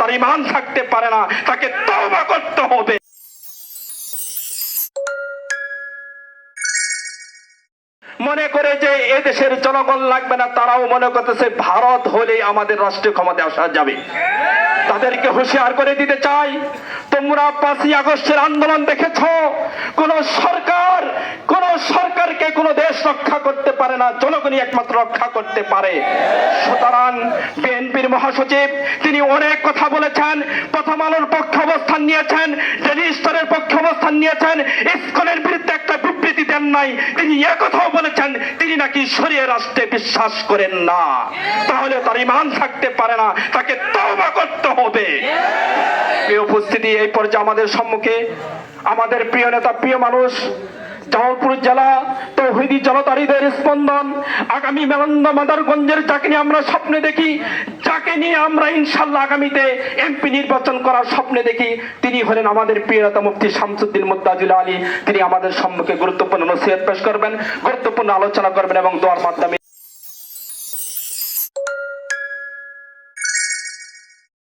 তার ইমান থাকতে পারে না, তাকে তওবা করতে হবে। মনে করে যে এ দেশের জনগণ লাগবে না, তারাও মনে করতেছে ভারত হলেই আমাদের রাষ্ট্রীয় ক্ষমতায় আসা যাবে। তাদেরকে হুঁশিয়ার করে দিতে চাই, তোমরা পাঁচই আগস্টের আন্দোলন দেখেছ, কোন সরকার, কোন সরকারকে কোন দেশ রক্ষা করতে না জনগণই একমাত্র রক্ষা করতে পারে। সুতরাং বিএনপির মহাসচিব, তিনি অনেক কথা বলেছেন, প্রথম আলোর পক্ষে অবস্থান নিয়েছেন ডেলি স্তরের পক্ষে অবস্থান নিয়েছেন, ইসকনের বিরুদ্ধে একটা বিবৃতি দেন নাই, তিনি একথাও বলেছেন, তিনি নাকি শরীয় রাষ্ট্রে বিশ্বাস করেন না। তাহলে তার ইমান থাকতে পারে না, তাকে তওবা করতে হবে। উপস্থিতি, এই পর্যায়ে আমাদের সম্মুখে আমাদের প্রিয় নেতা, প্রিয় মানুষ জামালপুর জেলা তৌহিদি জনতারীদের স্পন্দন। আগামী মেলন্দ মাদারগঞ্জের যাকে নিয়ে আমরা স্বপ্নে দেখি, যাকে নিয়ে আমরা ইনশাল্লাহ আগামীতে এমপি নির্বাচন করার স্বপ্নে দেখি, তিনি হলেন আমাদের প্রিয়তা মুফতি শামসুদ্দিন মোদ্দাজুল আলী। তিনি আমাদের সম্মুখে গুরুত্বপূর্ণ নসিহত পেশ করবেন, গুরুত্বপূর্ণ আলোচনা করবেন এবং দোয়ার মাধ্যমে